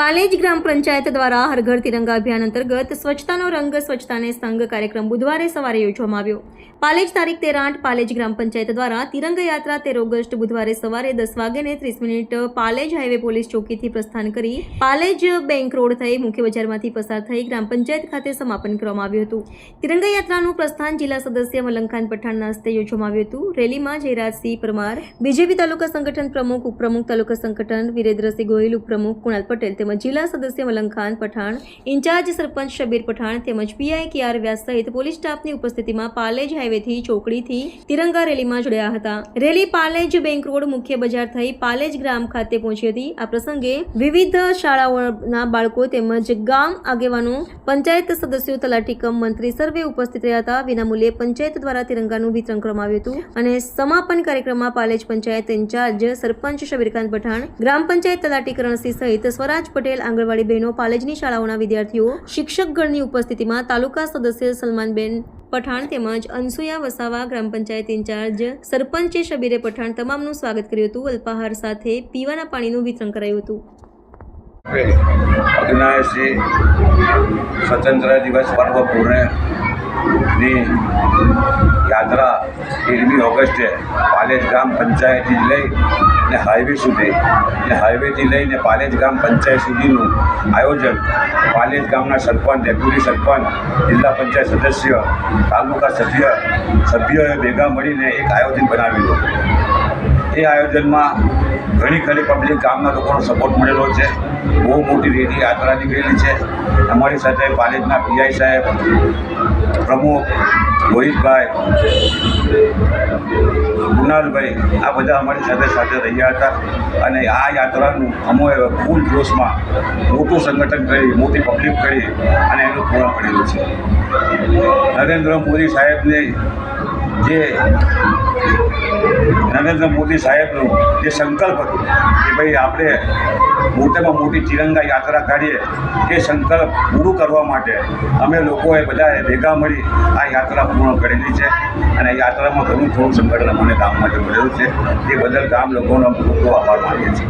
પાલેજ ગ્રામ પંચાયત દ્વારા હર ઘર તિરંગા અભિયાન અંતર્ગત સ્વચ્છતાનો રંગ, સ્વચ્છતાને સંઘ કાર્યક્રમ બુધવારે સવારે યોજવામાં આવ્યો. પાલેજ તારીખ તેર આઠ પાલેજ ગ્રામ પંચાયત દ્વારા તિરંગ યાત્રા તેર ઓગસ્ટ બુધવારે સવારે દસ વાગ્યાને ત્રીસ મિનિટ પાલેજ હાઈવે પોલીસ ચોકીથી પ્રસ્થાન કરી પાલેજ બેંક રોડ થઈ મુખ્ય બજારમાંથી પસાર થઈ ગ્રામ પંચાયત ખાતે સમાપન કરવામાં આવ્યું હતું. તિરંગા યાત્રાનું પ્રસ્થાન જિલ્લા સદસ્ય મલંગખાન પઠાણના હસ્તે યોજવામાં આવ્યું હતું. રેલીમાં જયરાજસિંહ પરમાર, બીજેપી તાલુકા સંગઠન પ્રમુખ, ઉપપ્રમુખ તાલુકા સંગઠન વિરેન્દ્રસિંહ ગોહિલ, ઉપપ્રમુખ કુણાલ પટેલ તેમજ જિલ્લા સદસ્ય મલંગખાન પઠાણ, ઇન્ચાર્જ સરપંચ શબીર પઠાણ તેમજ પીઆઈ કે આર વ્યાસ સહિત પોલીસ સ્ટાફની ઉપસ્થિતિમાં પાલેજ હાઈવેથી ચોકડીથી તિરંગા રેલીમાં જોડાયા હતા. રેલી પાલેજ બેંક રોડ મુખ્ય બજાર થઈ પાલેજ ગ્રામ ખાતે પહોંચી હતી. આ પ્રસંગે વિવિધ શાળાઓના બાળકો તેમજ ગામ આગેવાનો, પંચાયત સદસ્યો, તલાટી કમ મંત્રી સર્વે ઉપસ્થિત રહ્યા હતા. વિનામૂલ્યે પંચાયત દ્વારા તિરંગાનું વિતરણ કરવામાં આવ્યું હતું અને સમાપન કાર્યક્રમમાં પાલેજ પંચાયત ઇન્ચાર્જ સરપંચ શબીરકાંત પઠાણ, ગ્રામ પંચાયત તલાટી કરણસિંહ સહિત સ્વરાજ પટેલ આંગણવાડી બહેનો, પાલેજની શાળાઓના વિદ્યાર્થીઓ, શિક્ષકગણની ઉપસ્થિતિમાં તાલુકા સદસ્ય સલમાનબેન પઠાણ તેમજ અનસુયા વસાવા ગ્રામ પંચાયત ઇન્ચાર્જ સરપંચે શબીરે પઠાણ તમામનું સ્વાગત કર્યું હતું. અલ્પાહાર સાથે પીવાના પાણીનું વિતરણ કરાયું હતું. અગ્નાયસી સ્વતંત્ર દિવસ પર્વ પૂર્ણની યાત્રા તેરમી ઓગસ્ટે પાલેજ ગ્રામ પંચાયતથી લઈ ને હાઈવે સુધી. ને હાઈવેથી લઈને પાલેજ ગ્રામ પંચાયત સુધીનું આયોજન પાલેજ ગામના સરપંચ, ડેપ્યુટી સરપંચ, જિલ્લા પંચાયત સદસ્ય, તાલુકા સભ્ય, સભ્યોએ ભેગા મળીને એક આયોજન બનાવેલું. એ આયોજનમાં ઘણી ખરી પબ્લિક ગામના લોકોનો સપોર્ટ મળેલો છે. બહુ મોટી રેલી યાત્રા નીકળેલી છે. અમારી સાથે પાલેજના પીઆઈ સાહેબ, પ્રમુખ રોહિતભાઈ કુનાલભાઈ આ બધા અમારી સાથે સાથે રહ્યા હતા. અને આ યાત્રાનું અમોએ ફૂલ જોશમાં મોટું સંગઠન કરી, મોટી પબ્લિક કરી અને એનું પૂર્ણ કરેલું છે. નરેન્દ્ર મોદી સાહેબને જે નરેન્દ્ર મોદી સાહેબનું જે સંકલ્પ હતું કે ભાઈ આપણે મોટામાં મોટી તિરંગા યાત્રા કાઢીએ એ સંકલ્પ પૂરું કરવા માટે અમે લોકોએ બધાએ ભેગા મળી આ યાત્રા પૂર્ણ કરેલી છે. અને યાત્રામાં ઘણું થોડું સંગઠન અમને કામ માટે મળેલું છે. તે બદલ ગામ લોકોનો ખૂબ ખૂબ આભાર માનીએ છીએ.